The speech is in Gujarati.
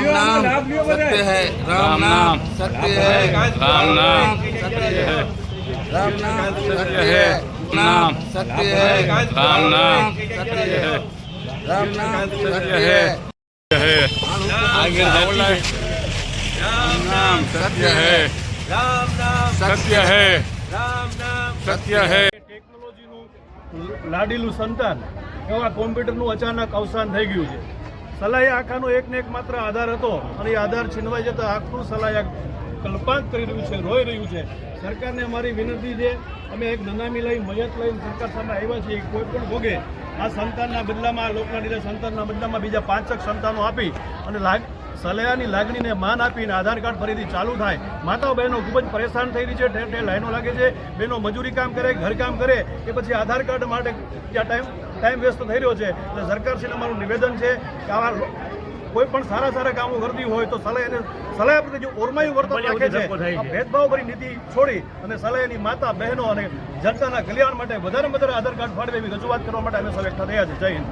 राम नाम सत्य है राम नाम सत्य है राम नाम सत्य है राम नाम सत्य है नाम सत्य है राम नाम सत्य है राम नाम सत्य है है आगे नाम सत्य है सत्य है सत्य है ટેકનોલોજીનું લાડીલું સંતાન એવા કોમ્પ્યુટરનું અચાનક અવસાન થઈ ગયું છે સલાહે આખાનો એક ને એક માત્ર આધાર હતો અને એ આધાર છીનવાઈ જતા આખું સલાહ કલ્પાંત કરી રહ્યું છે, રોઈ રહ્યું છે. સરકારને અમારી વિનંતી છે, અમે એક નનામી લઈ, મયત લઈને સરકાર સામે આવ્યા છીએ કોઈ પણ ભોગે આ સંતાનના બદલામાં, આ લીધે સંતાનના બદલામાં બીજા પાંચક સંતાનો આપી અને લાગ સલયાની લાગણીને માન આપીને આધાર કાર્ડ ફરીથી ચાલુ થાય. માતાઓ બહેનો ખૂબ જ પરેશાન થઈ રહી છે ઠેર ઠેર લાઈનો લાગે છે. બહેનો મજૂરી કામ કરે ઘરકામ કરે કે પછી આધાર કાર્ડ માટે ત્યાં ટાઈમ ટાઈમ વેસ્ટ થઈ રહ્યો છે. એટલે સરકારશ્રીને અમારું નિવેદન છે કે આવા કોઈ પણ સારા સારા કામો કરતી હોય તો સલાહ એને સલાહ પ્રત્યે જો ઓરમાયું વર્તન રાખે છે ભેદભાવ ભરી નીતિ છોડી અને સલાહની માતા બહેનો અને જનતાના કલ્યાણ માટે વધારે વધારે આધાર કાર્ડ ફાળવે એવી રજૂઆત કરવા માટે અમે સૌ એકઠા થયા છે. જય હિન્દ.